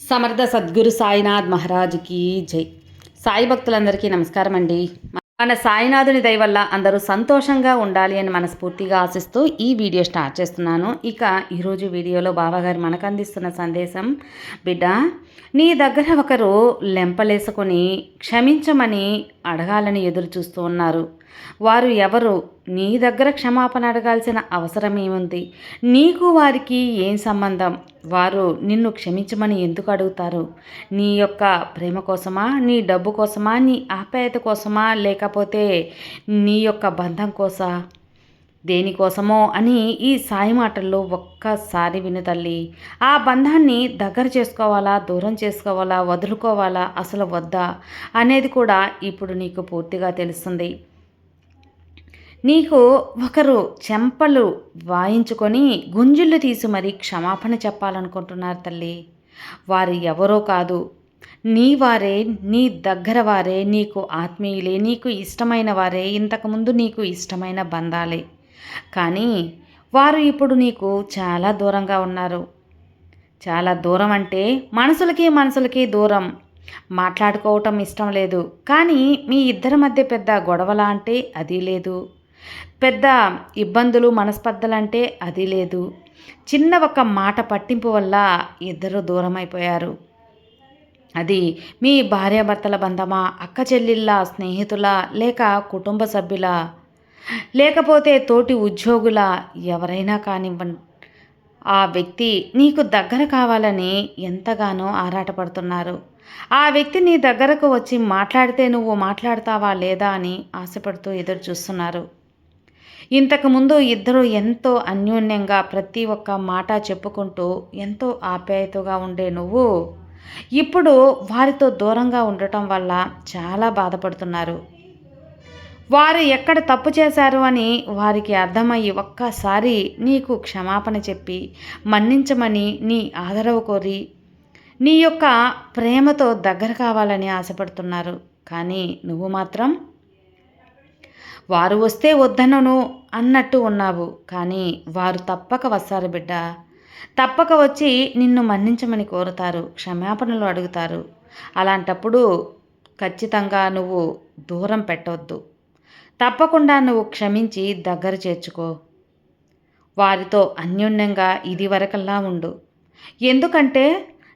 సమర్థ సద్గురు సాయినాథ్ మహారాజుకి జై. సాయి భక్తులందరికీ నమస్కారం అండి. మన సాయినాథుని దయ వల్ల అందరూ సంతోషంగా ఉండాలి అని మనస్ఫూర్తిగా ఆశిస్తూ ఈ వీడియో స్టార్ట్ చేస్తున్నాను. ఇక ఈరోజు వీడియోలో బాబాగారు మనకు అందిస్తున్న సందేశం బిడ్డ నీ దగ్గర ఒకరు లెంపలేసుకొని క్షమించమని అడగాలని ఎదురు చూస్తూ ఉన్నారు. వారు ఎవరు? నీ దగ్గర క్షమాపణ అడగాల్సిన అవసరం ఏముంది నీకు వారికి ఏం సంబంధం? వారు నిన్ను క్షమించమని ఎందుకు అడుగుతారు? నీ యొక్క ప్రేమ కోసమా? నీ డబ్బు కోసమా? నీ ఆప్యాయత కోసమా? లేకపోతే నీ యొక్క బంధం కోసా? దేనికోసమో అని ఈ సాయి మాటల్లో ఒక్కసారి విను తల్లి. ఆ బంధాన్ని దగ్గర చేసుకోవాలా? దూరం చేసుకోవాలా? వదులుకోవాలా? అసలు వద్దా? అనేది కూడా ఇప్పుడు నీకు పూర్తిగా తెలుస్తుంది. నీకు ఒకరు చెంపలు వాయించుకొని గుంజుళ్ళు తీసి మరీ క్షమాపణ చెప్పాలనుకుంటున్నారు తల్లి. వారు ఎవరో కాదు. నీ వారే నీ దగ్గర వారే నీకు ఆత్మీయులే నీకు ఇష్టమైన వారే ఇంతకుముందు నీకు ఇష్టమైన బంధాలే. కానీ వారు ఇప్పుడు నీకు చాలా దూరంగా ఉన్నారు. చాలా దూరం అంటే మనసులకి మనసులకి దూరం. మాట్లాడుకోవటం ఇష్టం లేదు. కానీ మీ ఇద్దరి మధ్య పెద్ద గొడవలా అంటే అది లేదు. పెద్ద ఇబ్బందులు మనస్పర్ధలంటే అది లేదు. చిన్న ఒక మాట పట్టింపు వల్ల ఇద్దరు దూరం అయిపోయారు అది మీ భార్యాభర్తల బంధమా అక్క చెల్లిళ్ళ స్నేహితుల లేక కుటుంబ సభ్యుల? లేకపోతే తోటి ఉద్యోగుల? ఎవరైనా కానివ్వండి. ఆ వ్యక్తి నీకు దగ్గర కావాలని ఎంతగానో ఆరాటపడుతున్నారు. ఆ వ్యక్తి నీ దగ్గరకు వచ్చి మాట్లాడితే నువ్వు మాట్లాడతావా లేదా అని ఆశపడుతూ ఎదురు చూస్తున్నారు ఇంతకుముందు ఇద్దరు ఎంతో అన్యోన్యంగా ప్రతి ఒక్క మాట చెప్పుకుంటూ ఎంతో ఆప్యాయతగా ఉండే నువ్వు ఇప్పుడు వారితో దూరంగా ఉండటం వల్ల చాలా బాధపడుతున్నారు. వారు ఎక్కడ తప్పు చేశారు అని వారికి అర్థమయ్యి ఒక్కసారి నీకు క్షమాపణ చెప్పి మన్నించమని నీ ఆదరవు కోరి నీ యొక్క ప్రేమతో దగ్గర కావాలని ఆశపడుతున్నారు. కానీ నువ్వు మాత్రం వారు వస్తే వద్దనను అన్నట్టు ఉన్నావు కానీ వారు తప్పక వస్తారు బిడ్డ. తప్పక వచ్చి నిన్ను మన్నించమని కోరుతారు క్షమాపణలు అడుగుతారు. అలాంటప్పుడు ఖచ్చితంగా నువ్వు దూరం పెట్టవద్దు తప్పకుండా నువ్వు క్షమించి దగ్గర చేర్చుకో. వారితో అన్యోన్యంగా ఇదివరకల్లా ఉండు. ఎందుకంటే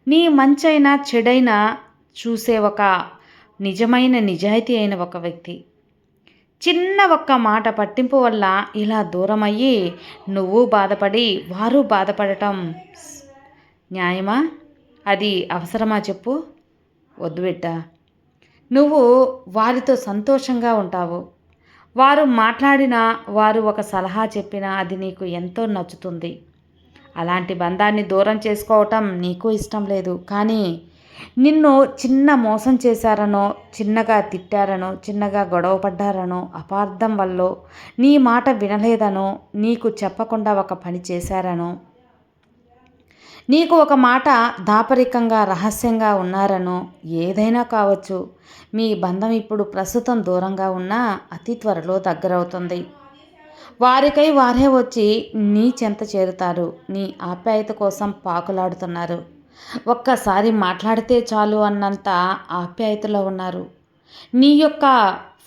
నీ మంచైనా చెడైనా చూసే ఒక నిజమైన నిజాయితీ అయిన ఒక వ్యక్తి. చిన్న ఒక్క మాట పట్టింపు వల్ల ఇలా దూరం అయ్యి నువ్వు బాధపడి వారు బాధపడటం న్యాయమా? అది అవసరమా చెప్పు. వద్దు బిడ్డ. నువ్వు వారితో సంతోషంగా ఉంటావు. వారు మాట్లాడినా వారు ఒక సలహా చెప్పినా అది నీకు ఎంతో నచ్చుతుంది. అలాంటి బంధాన్ని దూరం చేసుకోవటం నీకు ఇష్టం లేదు. కానీ నిన్ను చిన్న మోసం చేశారనో చిన్నగా తిట్టారనో చిన్నగా గొడవ పడ్డారనో అపార్థం వల్ల నీ మాట వినలేదనో నీకు చెప్పకుండా ఒక పని చేశారనో నీకు ఒక మాట దాపరికంగా రహస్యంగా ఉన్నారనో ఏదైనా కావచ్చు మీ బంధం ఇప్పుడు ప్రస్తుతం దూరంగా ఉన్నా అతి త్వరలో దగ్గరవుతుంది. వారికై వారే వచ్చి నీ చెంత చేరుతారు నీ ఆప్యాయత కోసం పాకులాడుతున్నారు. ఒక్కసారి మాట్లాడితే చాలు అన్నంత ఆప్యాయతలో ఉన్నారు. నీ యొక్క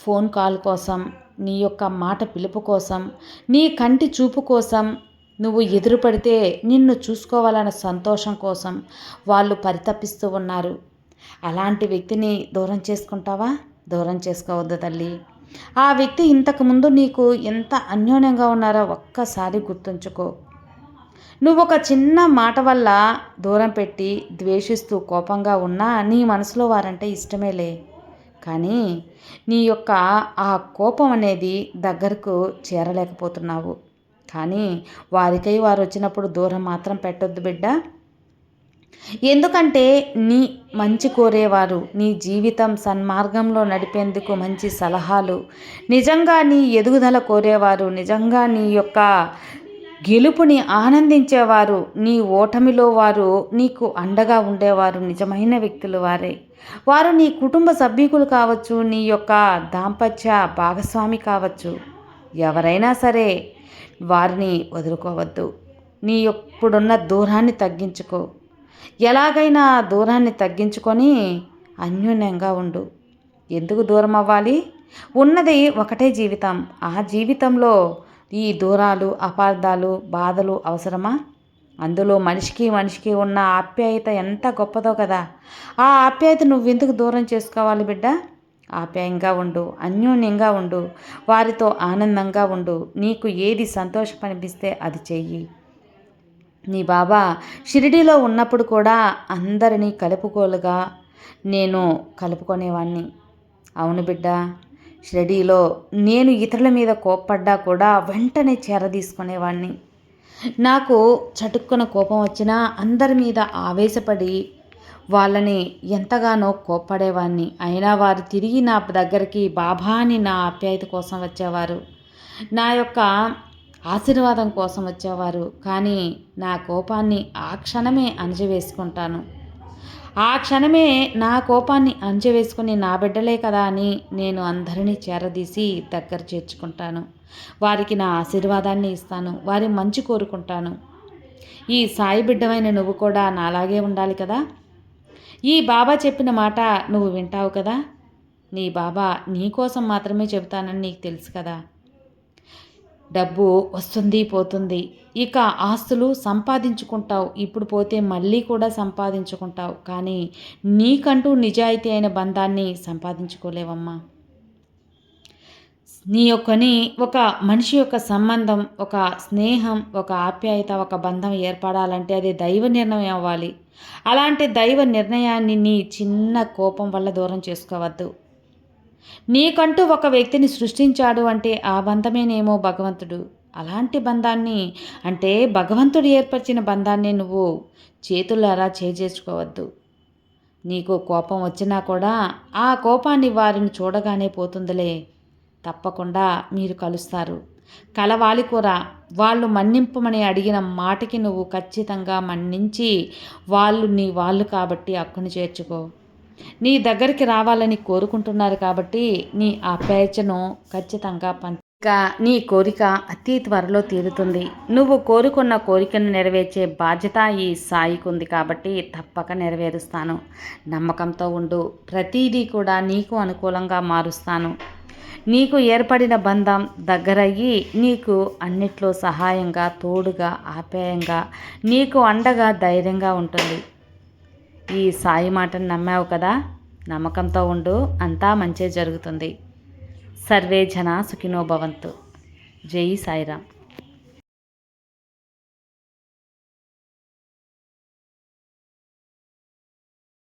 ఫోన్ కాల్ కోసం నీ యొక్క మాట పిలుపు కోసం నీ కంటి చూపు కోసం నువ్వు ఎదురుపడితే నిన్ను చూసుకోవాలన్న సంతోషం కోసం వాళ్ళు పరితపిస్తూ ఉన్నారు. అలాంటి వ్యక్తిని దూరం చేసుకుంటావా? దూరం చేసుకోవద్దు తల్లి. ఆ వ్యక్తి ఇంతకుముందు నీకు ఎంత అన్యోన్యంగా ఉన్నారో ఒక్కసారి గుర్తుంచుకో. నువ్వు ఒక చిన్న మాట వల్ల దూరం పెట్టి ద్వేషిస్తూ కోపంగా ఉన్నా నీ మనసులో వారంటే ఇష్టమేలే. కానీ నీ యొక్క ఆ కోపం అనేది దగ్గరకు చేరలేకపోతున్నావు. కానీ వారికై వారు వచ్చినప్పుడు దూరం మాత్రం పెట్టొద్దు బిడ్డ. ఎందుకంటే నీ మంచి కోరేవారు నీ జీవితం సన్మార్గంలో నడిపేందుకు మంచి సలహాలు నిజంగా నీ ఎదుగుదల కోరేవారు నిజంగా నీ యొక్క గెలుపుని ఆనందించేవారు నీ ఓటమిలో వారు నీకు అండగా ఉండేవారు నిజమైన వ్యక్తులు వారే. వారు నీ కుటుంబ సభ్యులు కావచ్చు నీ యొక్క దాంపత్య భాగస్వామి కావచ్చు. ఎవరైనా సరే వారిని వదులుకోవద్దు. నీ ఇప్పుడున్న దూరాన్ని తగ్గించుకో. ఎలాగైనా దూరాన్ని తగ్గించుకొని అన్యోన్యంగా ఉండు. ఎందుకు దూరం అవ్వాలి ఉన్నది ఒకటే జీవితం. ఆ జీవితంలో ఈ దూరాలు అపార్థాలు బాధలు అవసరమా? అందులో మనిషికి మనిషికి ఉన్న ఆప్యాయత ఎంత గొప్పదో కదా. ఆ ఆప్యాయత నువ్వు ఎందుకు దూరం చేసుకోవాలి బిడ్డ? ఆప్యాయంగా ఉండు అన్యోన్యంగా ఉండు వారితో ఆనందంగా ఉండు. నీకు ఏది సంతోషపనిపిస్తే అది చెయ్యి. నీ బాబా షిరిడీలో ఉన్నప్పుడు కూడా అందరినీ కలుపుకోలుగా నేను కలుపుకునేవాణ్ణి. అవును బిడ్డ షిరిడీలో నేను ఇతరుల మీద కోప్పడ్డా కూడా వెంటనే చేర తీసుకునేవాడిని నాకు చటుక్కున కోపం వచ్చినా అందరి మీద ఆవేశపడి వాళ్ళని ఎంతగానో కోప్పడేవాడిని అయినా వారు తిరిగి నా దగ్గరికి బాబా అని నా ఆప్యాయత కోసం వచ్చేవారు. నా యొక్క ఆశీర్వాదం కోసం వచ్చేవారు. కానీ నా కోపాన్ని ఆ క్షణమే అణచివేసుకుంటాను. ఆ క్షణమే నా కోపాన్ని అంచెవేసుకుని నా బిడ్డలే కదా అని నేను అందరినీ చేరదీసి దగ్గర చేర్చుకుంటాను. వారికి నా ఆశీర్వాదాన్ని ఇస్తాను. వారి మంచి కోరుకుంటాను. ఈ సాయి బిడ్డమైన నువ్వు కూడా నాలాగే ఉండాలి కదా? ఈ బాబా చెప్పిన మాట నువ్వు వింటావు కదా? నీ బాబా నీ కోసం మాత్రమే చెబుతానని నీకు తెలుసు కదా? డబ్బు వస్తుంది పోతుంది. ఇక ఆస్తులు సంపాదించుకుంటావు. ఇప్పుడు పోతే మళ్ళీ కూడా సంపాదించుకుంటావు. కానీ నీకంటూ నిజాయితీ అయిన బంధాన్ని సంపాదించుకోలేవమ్మా. నీ యొక్కని ఒక మనిషి యొక్క సంబంధం ఒక స్నేహం ఒక ఆప్యాయత ఒక బంధం ఏర్పడాలంటే అది దైవ నిర్ణయం అవ్వాలి. అలాంటి దైవ నిర్ణయాన్ని నీ చిన్న కోపం వల్ల దూరం చేసుకోవద్దు. నీకంటూ ఒక వ్యక్తిని సృష్టించాడు అంటే ఆ బంధమేనేమో భగవంతుడు? అలాంటి బంధాన్ని అంటే భగవంతుడు ఏర్పరిచిన బంధాన్ని నువ్వు చేతులారా చేజేసుకోవద్దు. నీకు కోపం వచ్చినా కూడా ఆ కోపాన్ని వారిని చూడగానే పోతుందిలే. తప్పకుండా మీరు కలుస్తారు. కలవాలి కూర వాళ్ళు మన్నింపమని అడిగిన మాటకి నువ్వు ఖచ్చితంగా మన్నించి వాళ్ళు నీ వాళ్ళు కాబట్టి అక్కును చేర్చుకో. నీ దగ్గరికి రావాలని కోరుకుంటున్నారు కాబట్టి నీ ఆప్యాయతను ఖచ్చితంగా పంచ. నీ కోరిక అతి త్వరలో తీరుతుంది. నువ్వు కోరుకున్న కోరికను నెరవేర్చే బాధ్యత ఈ సాయికి ఉంది కాబట్టి తప్పక నెరవేరుస్తాను. నమ్మకంతో ఉండు. ప్రతిదీ కూడా నీకు అనుకూలంగా మారుస్తాను. నీకు ఏర్పడిన బంధం దగ్గరయ్యి నీకు అన్నిట్లో సహాయంగా తోడుగా ఆప్యాయంగా నీకు అండగా ధైర్యంగా ఉంటుంది. ఈ సాయి మాటను నమ్మావు కదా? నమ్మకంతో ఉండు అంతా మంచే జరుగుతుంది. సర్వే జన సుఖినో భవంతు. జై సాయిరామ్.